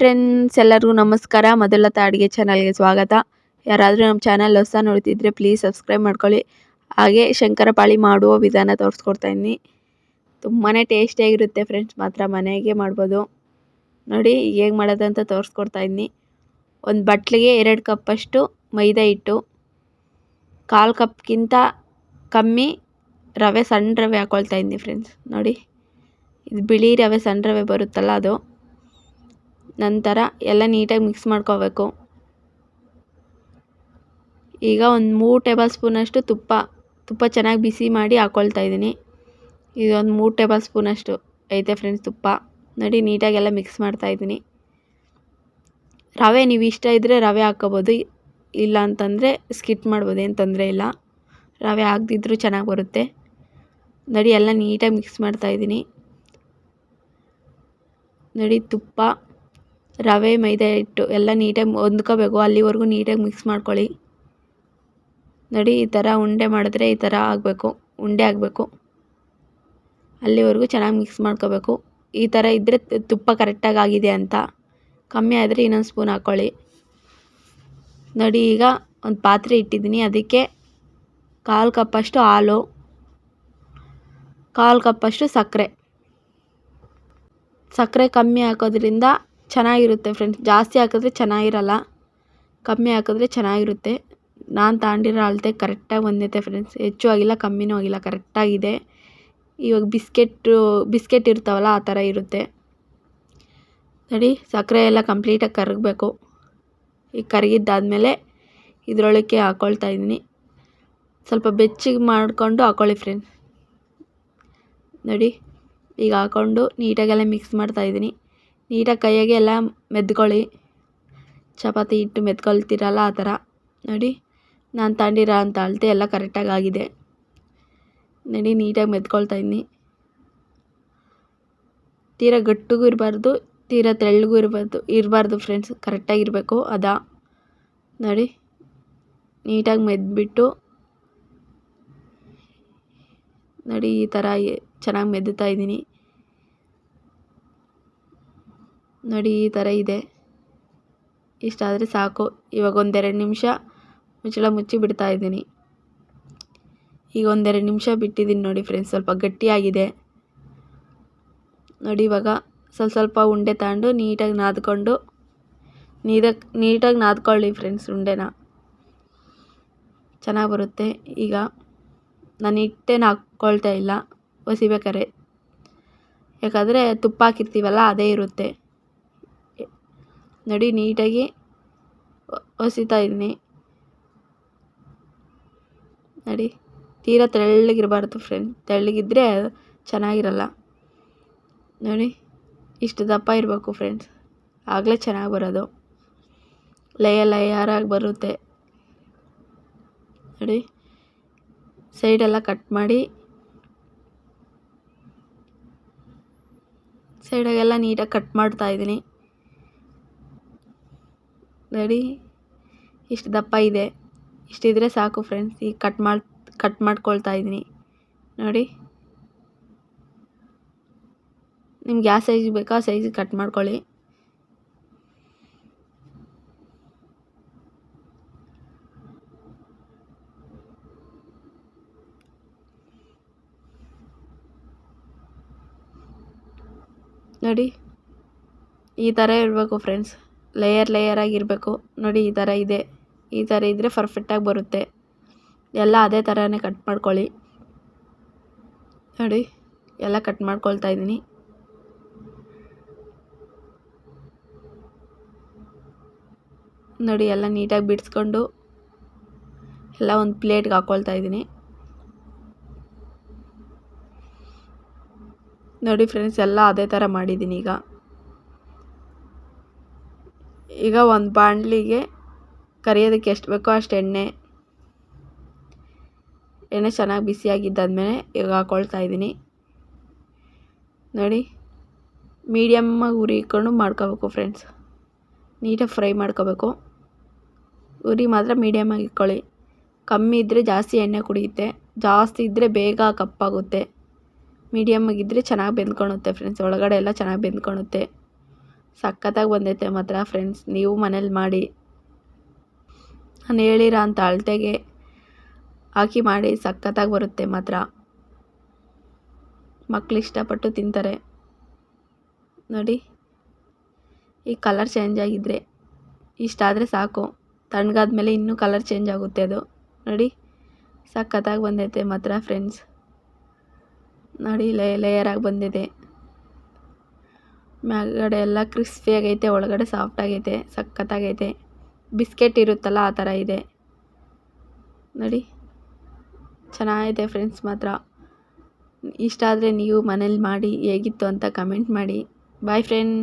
Friends ಎಲ್ಲರಿಗೂ ನಮಸ್ಕಾರ. ಮೊದಲತ್ತ ಅಡುಗೆ ಚಾನಲ್ಗೆ ಸ್ವಾಗತ. ಯಾರಾದರೂ ನಮ್ಮ ಚಾನಲ್ ಹೊಸ ನೋಡ್ತಿದ್ರೆ ಪ್ಲೀಸ್ ಸಬ್ಸ್ಕ್ರೈಬ್ ಮಾಡ್ಕೊಳ್ಳಿ. ಹಾಗೆ ಶಂಕರಪಾಳಿ ಮಾಡುವ ವಿಧಾನ ತೋರಿಸ್ಕೊಡ್ತಾಯಿದ್ದೀನಿ ತುಂಬಾ ಟೇಸ್ಟಿಯಾಗಿರುತ್ತೆ ಫ್ರೆಂಡ್ಸ್ ಮಾತ್ರ ಮನೆಗೆ ಮಾಡ್ಬೋದು. ನೋಡಿ, ಹೇಗೆ ಮಾಡೋದಂತ ತೋರಿಸ್ಕೊಡ್ತಾ ಇದ್ದೀನಿ. ಒಂದು ಬಟ್ಲಿಗೆ ಎರಡು ಕಪ್ಪಷ್ಟು ಮೈದಾ ಹಿಟ್ಟು, ಕಾಲು ಕಪ್ಗಿಂತ ಕಮ್ಮಿ ರವೆ, ಸಣ್ಣ ರವೆ ಹಾಕ್ಕೊಳ್ತಾ ಇದ್ದೀನಿ ಫ್ರೆಂಡ್ಸ್ ನೋಡಿ, ಇದು ಬಿಳಿ ರವೆ, ಸಣ್ಣ ರವೆ ಬರುತ್ತಲ್ಲ ಅದು. ನಂತರ ಎಲ್ಲ ನೀಟಾಗಿ ಮಿಕ್ಸ್ ಮಾಡ್ಕೋಬೇಕು. ಈಗ ಒಂದು ಮೂರು ಟೇಬಲ್ ಸ್ಪೂನಷ್ಟು ತುಪ್ಪ ತುಪ್ಪ ಚೆನ್ನಾಗಿ ಬಿಸಿ ಮಾಡಿ ಹಾಕ್ಕೊಳ್ತಾ ಇದ್ದೀನಿ. ಇದೊಂದು ಮೂರು ಟೇಬಲ್ ಸ್ಪೂನಷ್ಟು ಐತೆ ಫ್ರೆಂಡ್ಸ್ ತುಪ್ಪ. ನೋಡಿ ನೀಟಾಗೆಲ್ಲ ಮಿಕ್ಸ್ ಮಾಡ್ತಾ ಇದ್ದೀನಿ. ರವೆ ನೀವು ಇಷ್ಟ ಇದ್ದರೆ ರವೆ ಹಾಕ್ಕೋಬೋದು, ಇಲ್ಲ ಅಂತಂದರೆ ಸ್ಕಿಟ್ ಮಾಡ್ಬೋದು, ಏನು ತೊಂದರೆ ಇಲ್ಲ. ರವೆ ಹಾಕ್ದಿದ್ರೂ ಚೆನ್ನಾಗಿ ಬರುತ್ತೆ. ನೋಡಿ ಎಲ್ಲ ನೀಟಾಗಿ ಮಿಕ್ಸ್ ಮಾಡ್ತಾ ಇದ್ದೀನಿ. ನೋಡಿ ತುಪ್ಪ. ರವೆ, ಮೈದಾ ಹಿಟ್ಟು ಎಲ್ಲ ನೀಟಾಗಿ ಹೊಂದ್ಕೋಬೇಕು. ಅಲ್ಲಿವರೆಗೂ ನೀಟಾಗಿ ಮಿಕ್ಸ್ ಮಾಡ್ಕೊಳ್ಳಿ. ನೋಡಿ, ಈ ಥರ ಉಂಡೆ ಮಾಡಿದ್ರೆ ಈ ಥರ ಆಗಬೇಕು. ಉಂಡೆ ಆಗಬೇಕು. ಅಲ್ಲಿವರೆಗೂ ಚೆನ್ನಾಗಿ ಮಿಕ್ಸ್ ಮಾಡ್ಕೋಬೇಕು. ಈ ಥರ ಇದ್ದರೆ ತುಪ್ಪ ಕರೆಕ್ಟಾಗಿ ಆಗಿದೆ ಅಂತ. ಕಮ್ಮಿ ಆದರೆ ಇನ್ನೊಂದು ಸ್ಪೂನ್ ಹಾಕ್ಕೊಳ್ಳಿ ನೋಡಿ, ಈಗ ಒಂದು ಪಾತ್ರೆ ಇಟ್ಟಿದ್ದೀನಿ. ಅದಕ್ಕೆ ಕಾಲು ಕಪ್ಪಷ್ಟು ಹಾಲು, ಕಾಲು ಕಪ್ಪಷ್ಟು ಸಕ್ಕರೆ. ಸಕ್ಕರೆ ಕಮ್ಮಿ ಹಾಕೋದ್ರಿಂದ ಚೆನ್ನಾಗಿರುತ್ತೆ ಫ್ರೆಂಡ್ಸ್ ಜಾಸ್ತಿ ಹಾಕಿದ್ರೆ ಚೆನ್ನಾಗಿರಲ್ಲ, ಕಮ್ಮಿ ಹಾಕಿದ್ರೆ ಚೆನ್ನಾಗಿರುತ್ತೆ. ನಾನು ತಗೊಂಡಿರೋ ಅಳತೆ ಕರೆಕ್ಟಾಗಿ ಬಂದೈತೆ ಫ್ರೆಂಡ್ಸ್ ಹೆಚ್ಚು ಆಗಿಲ್ಲ, ಕಮ್ಮಿನೂ ಆಗಿಲ್ಲ ಕರೆಕ್ಟಾಗಿದೆ ಇವಾಗ ಬಿಸ್ಕೆಟ್ಟು ಬಿಸ್ಕೆಟ್ ಇರ್ತಾವಲ್ಲ, ಆ ಥರ ಇರುತ್ತೆ. ನೋಡಿ, ಸಕ್ಕರೆ ಎಲ್ಲ ಕಂಪ್ಲೀಟಾಗಿ ಕರಗಬೇಕು. ಈಗ ಕರಗಿದ್ದಾದಮೇಲೆ ಇದರೊಳಕ್ಕೆ ಹಾಕ್ಕೊಳ್ತಾ ಇದ್ದೀನಿ. ಸ್ವಲ್ಪ ಬೆಚ್ಚಿಗೆ ಮಾಡಿಕೊಂಡು ಹಾಕ್ಕೊಳ್ಳಿ ಫ್ರೆಂಡ್ಸ್ ನೋಡಿ, ಈಗ ಹಾಕ್ಕೊಂಡು ನೀಟಾಗೆಲ್ಲ ಮಿಕ್ಸ್ ಮಾಡ್ತಾಯಿದ್ದೀನಿ ನೀಟಾಗಿ ಕೈಯಾಗೆ ಎಲ್ಲ ಮೆದ್ಕೊಳ್ಳಿ. ಚಪಾತಿ ಹಿಟ್ಟು ಮೆತ್ಕೊಳ್ತೀರಲ್ಲ ಆ ಥರ. ನೋಡಿ, ನಾನು ತಗೊಂಡಿರೋ ಅಂತ ಅಳತೆ ಎಲ್ಲ ಕರೆಕ್ಟಾಗಿ ಆಗಿದೆ. ನೋಡಿ, ನೀಟಾಗಿ ಮೆತ್ಕೊಳ್ತಾ ಇದ್ದೀನಿ. ತೀರಾ ಗಟ್ಟಿಗೂ ಇರಬಾರ್ದು, ತೀರಾ ತೆಳ್ಳಗೂ ಇರಬಾರ್ದು ಇರಬಾರ್ದು ಫ್ರೆಂಡ್ಸ್ ಕರೆಕ್ಟಾಗಿರಬೇಕು ಅದಾ. ನೋಡಿ, ನೀಟಾಗಿ ಮೆದ್ಬಿಟ್ಟು, ನೋಡಿ, ಈ ಥರ ಚೆನ್ನಾಗಿ ಮೆದ್ದುತ್ತಾ ಇದ್ದೀನಿ. ನೋಡಿ, ಈ ಥರ ಇದೆ. ಇಷ್ಟಾದರೆ ಸಾಕು. ಇವಾಗ ಒಂದೆರಡು ನಿಮಿಷ ಮುಚ್ಚಳ ಮುಚ್ಚಿ ಬಿಡ್ತಾ ಇದ್ದೀನಿ. ಈಗ ಒಂದೆರಡು ನಿಮಿಷ ಬಿಟ್ಟಿದ್ದೀನಿ ನೋಡಿ ಫ್ರೆಂಡ್ಸ್ ಸ್ವಲ್ಪ ಗಟ್ಟಿಯಾಗಿದೆ. ನೋಡಿ, ಇವಾಗ ಸ್ವಲ್ಪ ಸ್ವಲ್ಪ ಉಂಡೆ ತಗೊಂಡು ನೀಟಾಗಿ ನಾದ್ಕೊಂಡು ನೀರಾಗಿ ನೀಟಾಗಿ ನಾದ್ಕೊಳ್ಳಿ ಫ್ರೆಂಡ್ಸ್ ಉಂಡೆನ. ಚೆನ್ನಾಗಿ ಬರುತ್ತೆ. ಈಗ ನಾನು ಹಿಟ್ಟೇನು ಹಾಕ್ಕೊಳ್ತಾ ಇಲ್ಲ, ಒಸಿಬೇಕಾರೆ. ಯಾಕಂದರೆ ತುಪ್ಪ ಹಾಕಿರ್ತೀವಲ್ಲ ಅದೇ ಇರುತ್ತೆ. ನೋಡಿ, ನೀಟಾಗಿ ಒಸಿತಾ ಇದ್ದೀನಿ ನಡಿ, ತೀರಾ ತೆಳ್ಳಗಿರಬಾರ್ದು ಫ್ರೆಂಡ್ ತೆಳ್ಳಗಿದ್ದರೆ ಚೆನ್ನಾಗಿರಲ್ಲ. ನೋಡಿ, ಇಷ್ಟು ದಪ್ಪ ಇರಬೇಕು ಫ್ರೆಂಡ್ಸ್ ಆಗಲೇ ಚೆನ್ನಾಗಿ ಬರೋದು. ಲಯ ಲಯಾರಾಗಿ ಬರುತ್ತೆ. ನೋಡಿ ಸೈಡೆಲ್ಲ ಕಟ್ ಮಾಡಿ. ಸೈಡಾಗೆಲ್ಲ ನೀಟಾಗಿ ಕಟ್ ಮಾಡ್ತಾ ಇದ್ದೀನಿ. ನೋಡಿ ಇಷ್ಟು ದಪ್ಪ ಇದೆ. ಇಷ್ಟಿದ್ರೆ ಸಾಕು ಫ್ರೆಂಡ್ಸ್ ಈಗ ಕಟ್ ಮಾಡಿ ಕಟ್ ಮಾಡ್ಕೊಳ್ತಾ ಇದ್ದೀನಿ. ನೋಡಿ. ನಿಮ್ಗೆ ಯಾವ ಸೈಜ್ ಬೇಕೋ ಆ ಸೈಜಿಗೆ ಕಟ್ ಮಾಡ್ಕೊಳ್ಳಿ. ನೋಡಿ. ಈ ಥರ ಇರಬೇಕು ಫ್ರೆಂಡ್ಸ್ ಲೇಯರ್ ಲೇಯರ್ ಆಗಿರಬೇಕು ನೋಡಿ, ಈ ಥರ ಇದೆ. ಈ ಥರ ಇದ್ದರೆ ಪರ್ಫೆಕ್ಟಾಗಿ ಬರುತ್ತೆ. ಎಲ್ಲ ಅದೇ ಥರನೇ ಕಟ್ ಮಾಡ್ಕೊಳ್ಳಿ. ನೋಡಿ, ಎಲ್ಲ ಕಟ್ ಮಾಡ್ಕೊಳ್ತಾ ಇದ್ದೀನಿ. ನೋಡಿ, ಎಲ್ಲ ನೀಟಾಗಿ ಬಿಡಿಸ್ಕೊಂಡು ಎಲ್ಲ ಒಂದು ಪ್ಲೇಟ್ಗೆ ಹಾಕ್ಕೊಳ್ತಾ ಇದ್ದೀನಿ. ನೋಡಿ ಫ್ರೆಂಡ್ಸ್ ಎಲ್ಲ ಅದೇ ಥರ ಮಾಡಿದ್ದೀನಿ ಈಗ. ಈಗ ಒಂದು ಬಾಣಲಿಗೆ ಕರಿಯೋದಕ್ಕೆ ಎಷ್ಟು ಬೇಕೋ ಅಷ್ಟು ಎಣ್ಣೆ ಎಣ್ಣೆ ಚೆನ್ನಾಗಿ ಬಿಸಿಯಾಗಿದ್ದಾದ್ಮೇಲೆ ಈಗ ಹಾಕ್ಕೊಳ್ತಾ ಇದ್ದೀನಿ. ನೋಡಿ ಮೀಡಿಯಮ್ಮಾಗಿ ಉರಿ ಇಟ್ಕೊಂಡು ಮಾಡ್ಕೋಬೇಕು ಫ್ರೆಂಡ್ಸ್ ನೀಟಾಗಿ ಫ್ರೈ ಮಾಡ್ಕೋಬೇಕು. ಉರಿ ಮಾತ್ರ ಮೀಡಿಯಮ್ಮಾಗಿ ಇಟ್ಕೊಳ್ಳಿ. ಕಮ್ಮಿ ಇದ್ದರೆ ಜಾಸ್ತಿ ಎಣ್ಣೆ ಕುಡಿಯುತ್ತೆ. ಜಾಸ್ತಿ ಇದ್ದರೆ ಬೇಗ ಕಪ್ಪಾಗುತ್ತೆ. ಮೀಡಿಯಮ್ಮಾಗಿದ್ದರೆ ಚೆನ್ನಾಗಿ ಬೆಂದ್ಕೊಳುತ್ತೆ ಫ್ರೆಂಡ್ಸ್ ಒಳಗಡೆ ಎಲ್ಲ ಚೆನ್ನಾಗಿ ಬೆಂದ್ಕೊಳುತ್ತೆ. ಸಖತ್ತಾಗಿ ಬಂದೈತೆ ಮಾತ್ರ ಫ್ರೆಂಡ್ಸ್ ನೀವು ಮನೇಲಿ ಮಾಡಿ. ನಾನು ಹೇಳಿರೋ ಅಂಥ ಅಳತೆಗೆ ಹಾಕಿ ಮಾಡಿ ಸಖತ್ತಾಗಿ ಬರುತ್ತೆ ಮಾತ್ರ. ಮಕ್ಳು ಇಷ್ಟಪಟ್ಟು ತಿಂತಾರೆ. ನೋಡಿ, ಈ ಕಲರ್ ಚೇಂಜ್ ಆಗಿದ್ದರೆ ಇಷ್ಟಾದರೆ ಸಾಕು. ತಣ್ಣಗಾದ್ಮೇಲೆ ಇನ್ನೂ ಕಲರ್ ಚೇಂಜ್ ಆಗುತ್ತೆ ಅದು. ನೋಡಿ, ಸಖತ್ತಾಗಿ ಬಂದೈತೆ ಮಾತ್ರ ಫ್ರೆಂಡ್ಸ್ ನೋಡಿ ಲೇ ಲೇಯರಾಗಿ ಬಂದಿದೆ. ಮ್ಯಾಲ್ಗಡೆ ಎಲ್ಲ ಕ್ರಿಸ್ಪಿ ಆಗೈತೆ, ಒಳಗಡೆ ಸಾಫ್ಟ್ ಆಗೈತೆ, ಸಖತ್ತಾಗೈತೆ. ಬಿಸ್ಕೆಟ್ ಇರುತ್ತಲ್ಲ ಆ ಥರ ಇದೆ. ನೋಡಿ, ಚೆನ್ನಾಗಿದೆ ಫ್ರೆಂಡ್ಸ್ ಮಾತ್ರ. ಇಷ್ಟ ಆದರೆ ನೀವು ಮನೇಲಿ ಮಾಡಿ, ಹೇಗಿತ್ತು ಅಂತ ಕಮೆಂಟ್ ಮಾಡಿ. Boy friend